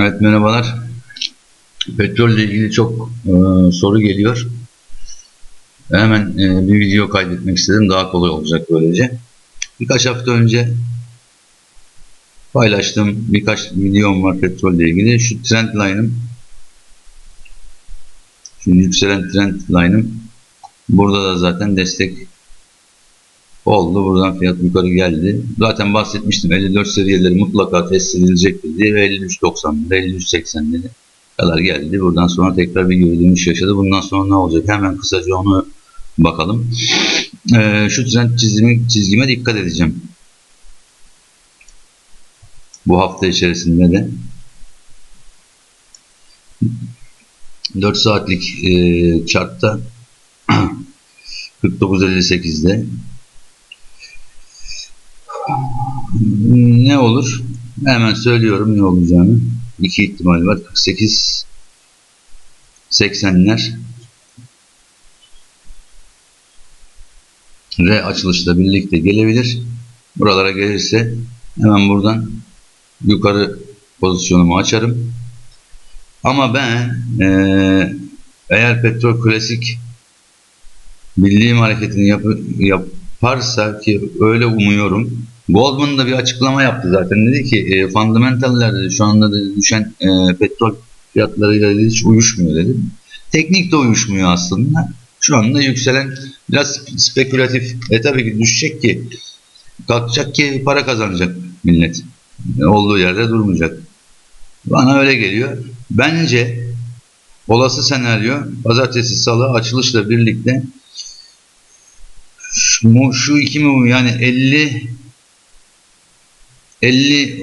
Evet merhabalar. Petrolle ilgili çok e, soru geliyor. Hemen e, bir video kaydetmek istedim. Daha kolay olacak böylece. Birkaç hafta önce paylaştığım birkaç videom var petrolle ilgili. Şu trend line'ım şu yükselen trend line'ım burada da zaten destek oldu. Buradan fiyat yukarı geldi. Zaten bahsetmiştim 54 seviyeleri mutlaka test edilecektir diye ve 53.90 53.80 kadar geldi. Buradan sonra tekrar bir geri yaşadı. Bundan sonra ne olacak? Hemen kısaca onu bakalım. Ee, şu trend çizimi, çizgime dikkat edeceğim. Bu hafta içerisinde de 4 saatlik e, chartta 49.58'de ne olur? Hemen söylüyorum ne olacağını. İki ihtimal var. 48 80'ler R açılışla birlikte gelebilir. Buralara gelirse hemen buradan yukarı pozisyonumu açarım. Ama ben ee, eğer petrol klasik bildiğim hareketini yap, yaparsa ki öyle umuyorum Goldman da bir açıklama yaptı zaten. Dedi ki e, fundamentallerde şu anda da düşen e, petrol fiyatlarıyla dedi, hiç uyuşmuyor dedi. Teknik de uyuşmuyor aslında. Şu anda yükselen biraz spekülatif. E tabii ki düşecek ki kalkacak ki para kazanacak millet. E, olduğu yerde durmayacak. Bana öyle geliyor. Bence olası senaryo pazartesi salı açılışla birlikte şu, şu iki mum yani 50 50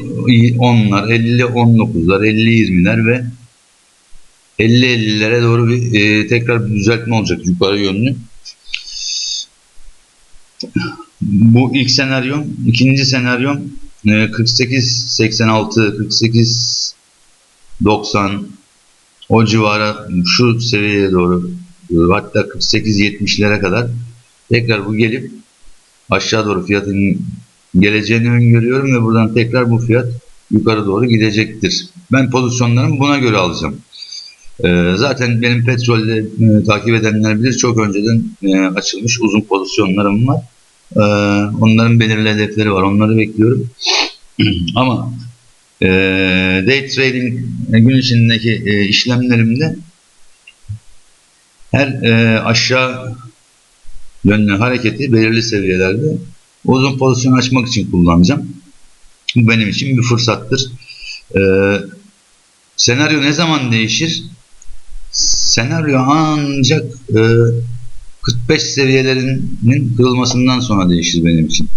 10'lar, 50 19'lar, 50 20'ler ve 50 50'lere doğru bir e, tekrar bir düzeltme olacak yukarı yönlü. Bu ilk senaryom, ikinci senaryom e, 48 86 48 90 o civara şu seviyeye doğru hatta 48 70'lere kadar tekrar bu gelip aşağı doğru fiyatın geleceğini öngörüyorum ve buradan tekrar bu fiyat yukarı doğru gidecektir. Ben pozisyonlarımı buna göre alacağım. Ee, zaten benim petrolle e, takip edenler bilir çok önceden e, açılmış uzun pozisyonlarım var. Ee, onların belirli hedefleri var. Onları bekliyorum. Ama e, day trading gün içindeki işlemlerimde her aşağı yönlü hareketi belirli seviyelerde uzun pozisyon açmak için kullanacağım. Bu benim için bir fırsattır. Ee, senaryo ne zaman değişir? Senaryo ancak e, 45 seviyelerinin kırılmasından sonra değişir benim için.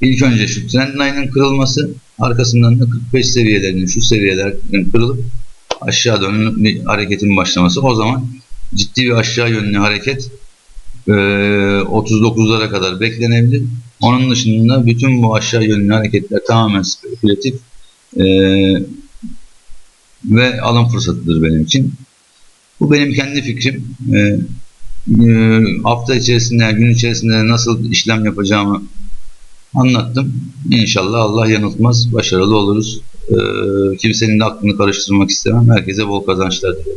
İlk önce şu trendline'ın kırılması arkasından da 45 seviyelerinin şu seviyelerin kırılıp aşağı dönük bir hareketin başlaması. O zaman ciddi bir aşağı yönlü hareket 39'lara ee, kadar beklenebilir. Onun dışında bütün bu aşağı yönlü hareketler tamamen spekülatif e, ve alım fırsatıdır benim için. Bu benim kendi fikrim. E, e, hafta içerisinde, gün içerisinde nasıl işlem yapacağımı anlattım. İnşallah Allah yanıltmaz, başarılı oluruz. E, kimsenin de aklını karıştırmak istemem. Herkese bol kazançlar dilerim.